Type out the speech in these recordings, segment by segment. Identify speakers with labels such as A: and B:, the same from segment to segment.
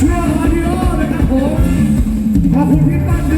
A: เชื่อออดิโอเลยครับผมขอบคุณพี่ปั้นด้วย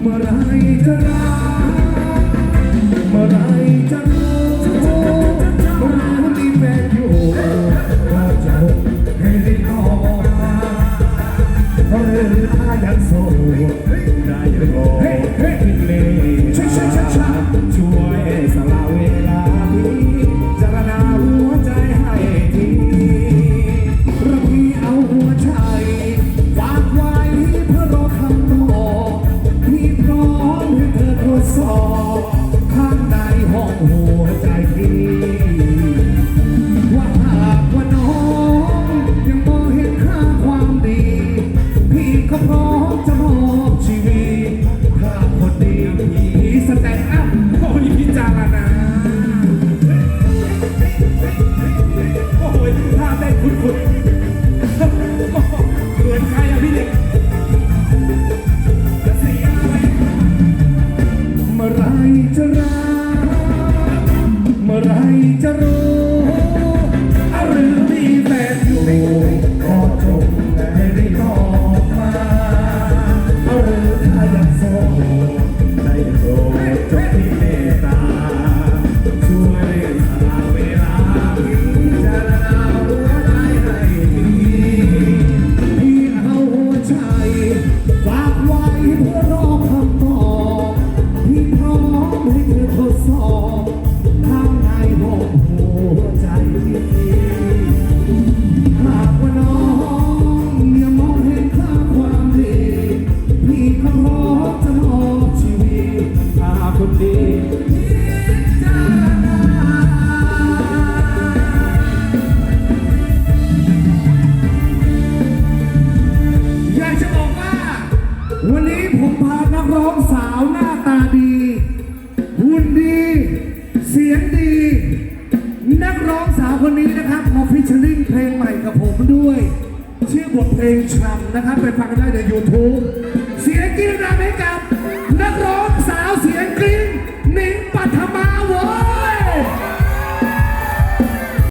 A: เมื่อไรจะมื่อไรจะรู้รู้ที่แฟนอยู่ว่จะให้ได้ออกเอออาจจะโซ่ได้ยก หัวใจพี่าหากว่าน้องยังมอเห็นค่าความดี พี่ก็พื่อไรจะรู้อหรือมีแฟนอยู่ขอจงให้รีบออกมาหรือถ้ายังโสดได้โปรดจงมีเมตตาช่วยสละเวลาพิจารณาหัวใจให้ดีพี่เอาหัวใจฝากไว้เพื่อรอคำตอบพี่พร้อมให้เธอทดสอบ ข้างในบอกหัวใจดีหากว่าน้องยังมองเห็น ชเชอร์ลิงเพลงใหม่กับผมด้วย ชื่อบทเพลงช้ำนะครับ ไปฟังกันได้ใน YouTube เสียงกรีดดังให้กับ